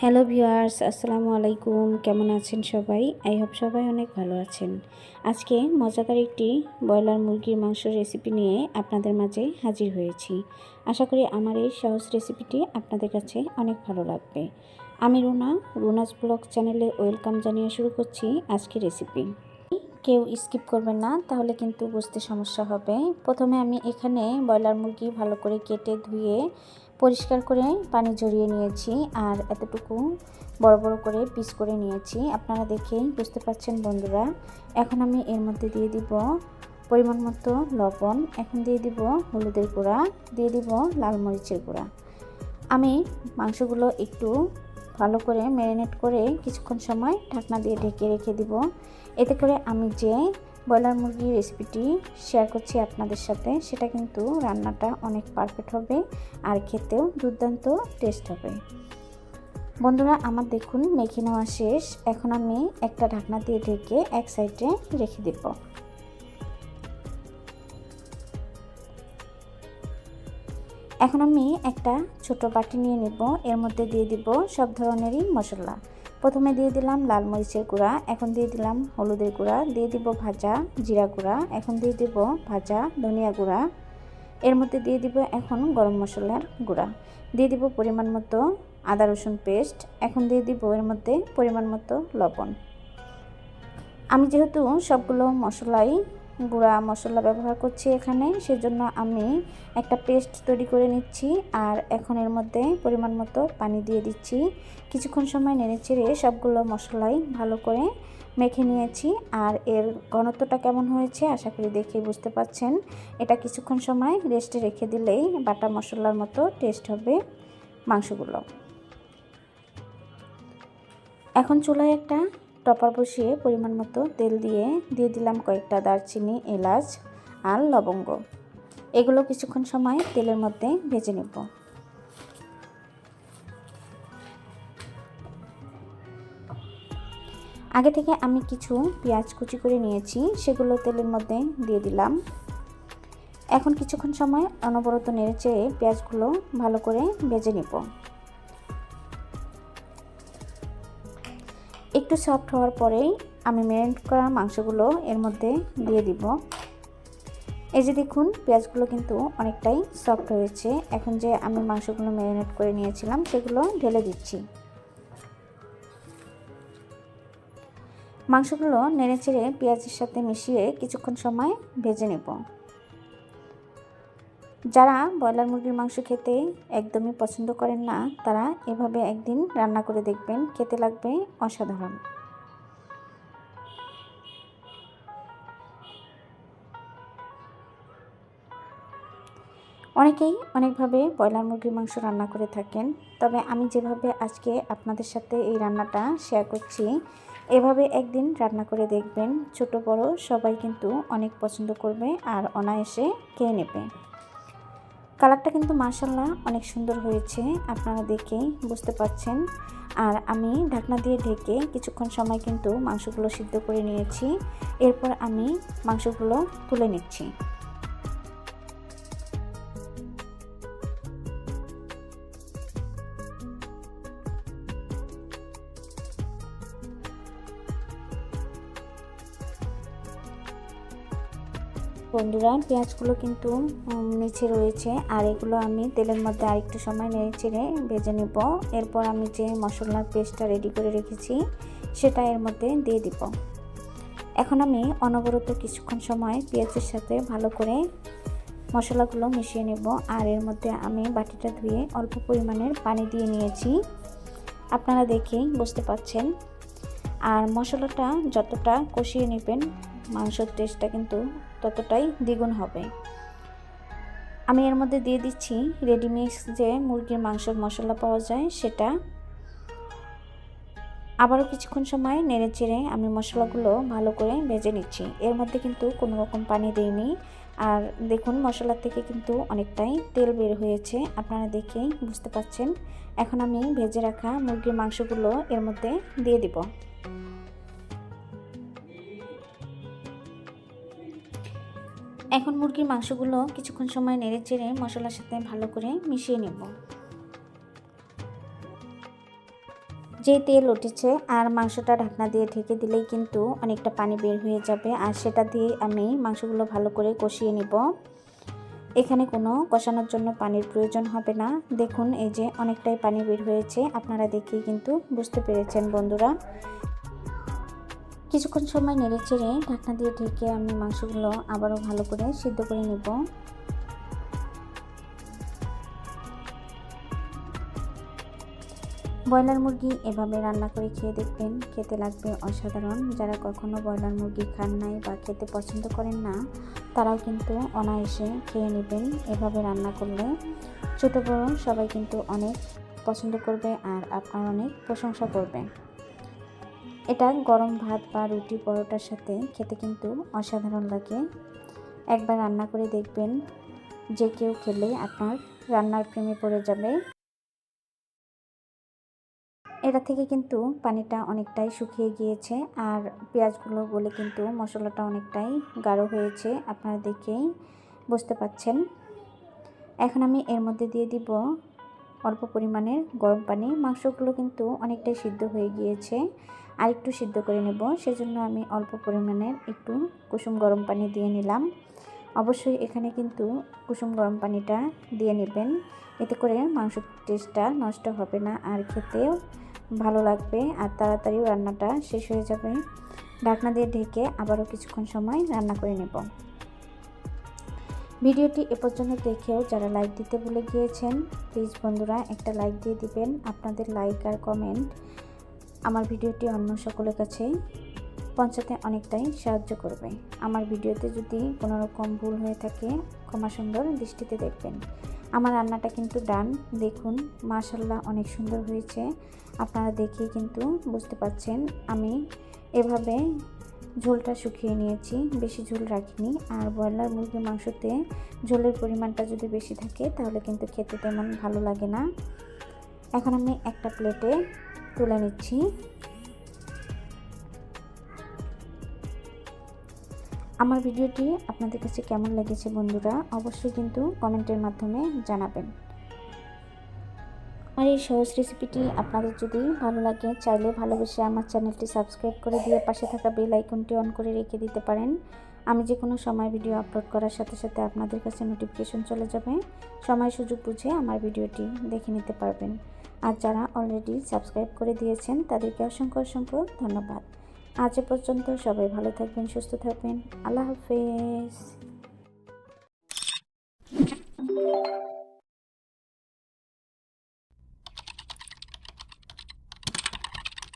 Hello viewers, আসসালামু আলাইকুম। কেমন আছেন সবাই? আই হোপ সবাই অনেক ভালো আছেন। আজকে মজাদার একটি ব্রয়লার মুরগির মাংস রেসিপি নিয়ে আপনাদের মাঝে হাজির হয়েছি। আশা করি আমার এই সহজ রেসিপিটি আপনাদের কাছে অনেক ভালো লাগবে। আমি রুনা রুনাস ব্লগ চ্যানেলে ওয়েলকাম জানিয়ে শুরু করছি আজকে রেসিপি কেউ স্কিপ করবেন না, তাহলে কিন্তু বুঝতে সমস্যা হবে। প্রথমে আমি এখানে ব্রয়লার মুরগি ভালো করে কেটে ধুয়ে পরিষ্কার করে পানি ঝরিয়ে নিয়েছি আর এতটুকু বড় বড় করে পিস করে নিয়েছি। আপনারা দেখেই বুঝতে পারছেন বন্ধুরা। এখন আমি এর মধ্যে দিয়ে দিব পরিমাণ মতো লবণ, এখন দিয়ে দিব হলুদের গুঁড়া, দিয়ে দিব লাল মরিচের গুঁড়া। আমি মাংসগুলো একটু ভালো করে ম্যারিনেট করে কিছুক্ষণ সময় ঢাকনা দিয়ে ঢেকে রেখে দিব। এতে করে আমি যে ব্রয়লার মুরগির রেসিপিটি শেয়ার করছি আপনাদের সাথে। সেটা কিন্তু রান্নাটা অনেক পারফেক্ট হবে আর খেতেও দুর্দান্ত টেস্ট হবে। বন্ধুরা, আমার দেখুন, মেখে নেওয়া শেষ। এখন আমি একটা ঢাকনা দিয়ে ঢেকে এক সাইডে রেখে দেব। এখন আমি একটা ছোট বাটি নিয়ে নেব। এর মধ্যে দিয়ে দিব সব ধরনেরই মশলা। প্রথমে দিয়ে দিলাম লাল মরিচের গুঁড়া, এখন দিয়ে দিলাম হলুদের গুঁড়া, দিয়ে দিব ভাজা জিরা গুঁড়া, এখন দিয়ে দিব ভাজা ধনিয়া গুঁড়া। এর মধ্যে দিয়ে দিব এখন গরম মশলার গুঁড়া। দিয়ে দিব পরিমাণ মতো আদা রসুন পেস্ট, এখন দিয়ে দিব এর মধ্যে পরিমাণ মতো লবণ। আমি যেহেতু সবগুলো মশলাই গুঁড়া মশলা ব্যবহার করছি এখানে, সেজন্য আমি একটা পেস্ট তৈরি করে নিচ্ছি আর এখন এর মধ্যে পরিমাণ মতো পানি দিয়ে দিচ্ছি। কিছুক্ষণ সময় নেড়ে চেড়ে সবগুলো মশলাই ভালো করে মেখে নিয়েছি আর এর ঘনত্বটা কেমন হয়েছে আশা করি দেখে বুঝতে পাচ্ছেন এটা কিছুক্ষণ সময় রেস্টে রেখে দিলেই বাটা মশলার মতো টেস্ট হবে মাংসগুলো। এখন চুলায় একটা টপার বসিয়ে পরিমাণ মতো তেল দিয়ে দিয়ে দিলাম কয়েকটা দারচিনি, এলাচ আর লবঙ্গ। এগুলো কিছুক্ষণ সময় তেলের মধ্যে ভেজে নেব। আগে থেকে আমি কিছু পেঁয়াজ কুচি করে নিয়েছি, সেগুলো তেলের মধ্যে দিয়ে দিলাম। এখন কিছুক্ষণ সময় অনবরত নেড়ে চেয়ে পেঁয়াজগুলো ভালো করে ভেজে নেব। একটু সফট হওয়ার পরেই আমি ম্যারিনেট করা মাংসগুলো এর মধ্যে দিয়ে দিব। এই যে দেখুন, পেঁয়াজগুলো কিন্তু অনেকটাই সফট হয়েছে। এখন যে আমি মাংসগুলো ম্যারিনেট করে নিয়েছিলাম, সেগুলো ঢেলে দিচ্ছি। মাংসগুলো নেড়ে চেড়ে পেঁয়াজের সাথে মিশিয়ে কিছুক্ষণ সময় ভেজে নেব। যারা ব্রয়লার মুরগির মাংস খেতে একদমই পছন্দ করেন না, তারা এভাবে একদিন রান্না করে দেখবেন, খেতে লাগবে অসাধারণ। অনেকেই অনেকভাবে ব্রয়লার মুরগির মাংস রান্না করে থাকেন, তবে আমি যেভাবে আজকে আপনাদের সাথে এই রান্নাটা শেয়ার করছি, এভাবে একদিন রান্না করে দেখবেন, ছোট বড় সবাই কিন্তু অনেক পছন্দ করবে আর অনায়াসে খেয়ে নেবে। কালারটা কিন্তু মাসাল্লাহ অনেক সুন্দর হয়েছে, আপনারা দেখেই বুঝতে পারছেন। আর আমি ঢাকনা দিয়ে ঢেকে কিছুক্ষণ সময় কিন্তু মাংসগুলো সিদ্ধ করে নিয়েছি। এরপর আমি মাংসগুলো তুলে নিচ্ছি। বন্ধুরা, পেঁয়াজগুলো কিন্তু নিচে রয়েছে। আর এগুলো আমি তেলের মধ্যে আরেকটু সময় নেড়ে চেড়ে ভেজে নেব। এরপর আমি যে মশলার পেস্টটা রেডি করে রেখেছি, সেটা এর মধ্যে দিয়ে দিব। এখন আমি অনবরত কিছুক্ষণ সময় পেঁয়াজের সাথে ভালো করে মশলাগুলো মিশিয়ে নেব। আর এর মধ্যে আমি বাটিটা ধুয়ে অল্প পরিমাণের পানি দিয়ে নিয়েছি। আপনারা দেখেই বুঝতে পাচ্ছেন। আর মশলাটা যতটা কষিয়ে নেবেন, মাংসের টেস্টটা কিন্তু ততটাই দ্বিগুণ হবে। আমি এর মধ্যে দিয়ে দিচ্ছি রেডিমিক্স যে মুরগির মাংসের মশলা পাওয়া যায় সেটা। আবারও কিছুক্ষণ সময় নেড়ে চেড়ে আমি মশলাগুলো ভালো করে ভেজে নিচ্ছি। এর মধ্যে কিন্তু কোনো রকম পানি দিইনি। আর দেখুন মশলা থেকে কিন্তু অনেকটাই তেল বের হয়েছে। আপনারা দেখেই বুঝতে পাচ্ছেন এখন আমি ভেজে রাখা মুরগির মাংসগুলো এর মধ্যে দিয়ে দিব। এখন মুরগির মাংসগুলো কিছুক্ষণ সময় নেড়ে চেড়ে মশলার সাথে ভালো করে মিশিয়ে নেব। যে তেল উঠেছে আর মাংসটা ঢাকনা দিয়ে ঢেকে দিলেই কিন্তু অনেকটা পানি বের হয়ে যাবে আর সেটা দিয়ে আমি মাংসগুলো ভালো করে কষিয়ে নিব। এখানে কোনো কষানোর জন্য পানির প্রয়োজন হবে না। দেখুন, এই যে অনেকটাই পানি বের হয়েছে। আপনারা দেখেই কিন্তু বুঝতে পেরেছেন বন্ধুরা। কিছুক্ষণ সময় নেড়ে চেড়ে ঢাকনা দিয়ে ঢেকে আমি মাংসগুলো আবারও ভালো করে সিদ্ধ করে নেব। ব্রয়লার মুরগি এভাবে রান্না করে খেয়ে দেখবেন, খেতে লাগবে অসাধারণ। যারা কখনো ব্রয়লার মুরগি খান নাই বা খেতে পছন্দ করেন না, তারাও কিন্তু অনায়াসে খেয়ে নেবেন এভাবে রান্না করলে। ছোটো বড় সবাই কিন্তু অনেক পছন্দ করবে আর আপনার অনেক প্রশংসা করবে। এটা গরম ভাত বা রুটি পরোটার সাথে খেতে কিন্তু অসাধারণ লাগে। একবার রান্না করে দেখবেন যে কেউ খেলে আপনার রান্নার প্রেমে পড়ে যাবে। এটা থেকে কিন্তু পানিটা অনেকটাই শুকিয়ে গিয়েছে আর পেঁয়াজগুলো বলে কিন্তু মশলাটা অনেকটাই গাঢ় হয়েছে, আপনারা দেখেই বুঝতে পাচ্ছেন। এখন আমি এর মধ্যে দিয়ে দিব অল্প পরিমাণের গরম পানি। মাংসগুলো কিন্তু অনেকটাই সিদ্ধ হয়ে গিয়েছে। আর একটু সিদ্ধ করে নেব। সেজন্য আমি অল্প পরিমাণের একটু কুসুম গরম পানি দিয়ে নিলাম। অবশ্যই এখানে কিন্তু কুসুম গরম পানিটা দিয়ে নেবেন। এতে করে মাংসের টেস্টটা নষ্ট হবে না আর খেতেও ভালো লাগবে আর তাড়াতাড়িও রান্নাটা শেষ হয়ে যাবে। ঢাকনা দিয়ে ঢেকে আবারও কিছুক্ষণ সময় রান্না করে নেব। ভিডিওটি এ পর্যন্ত দেখেও যারা লাইক দিতে ভুলে গিয়েছেন প্লিজ বন্ধুরা একটা লাইক দিয়ে দিবেন। আপনাদের লাইক আর কমেন্ট আমার ভিডিওটি অন্য সকলের কাছে পৌঁছাতে অনেকটাই সাহায্য করবে। আমার ভিডিওতে যদি কোনো রকম ভুল হয়ে থাকে, ক্ষমা সুন্দর দৃষ্টিতে দেখবেন। আমার রান্নাটা কিন্তু ডান। দেখুন মাশাল্লাহ অনেক সুন্দর হয়েছে। আপনারা দেখেই কিন্তু বুঝতে পারছেন, আমি এভাবে ঝোলটা শুকিয়ে নিয়েছি, বেশি ঝোল রাখিনি। আর ব্রয়লার মুরগির মাংসতে ঝোলের পরিমাণটা যদি বেশি থাকে, তাহলে কিন্তু খেতে তেমন ভালো লাগে না। এখন আমি একটা প্লেটে তুলে নিচ্ছি। আমার ভিডিওটি আপনাদের কাছে কেমন লেগেছে বন্ধুরা, অবশ্যই কিন্তু কমেন্টের মাধ্যমে জানাবেন। আমার এই সহজ রেসিপিটি আপনাদের যদি ভালো লাগে, চাইলে ভালোবেসে আমার চ্যানেলটি সাবস্ক্রাইব করে দিয়ে পাশে থাকা বেল আইকনটি অন করে রেখে দিতে পারেন। আমি যে কোনো সময় ভিডিও আপলোড করার সাথে সাথে আপনাদের কাছে নোটিফিকেশন চলে যাবে। সময় সুযোগ বুঝে আমার ভিডিওটি দেখে নিতে পারবেন। আর যারা অলরেডি সাবস্ক্রাইব করে দিয়েছেন, তাদেরকে অসংখ্য অসংখ্য ধন্যবাদ। আজ পর্যন্ত সবাই ভালো থাকবেন, সুস্থ থাকবেন। আল্লাহ হাফেজ।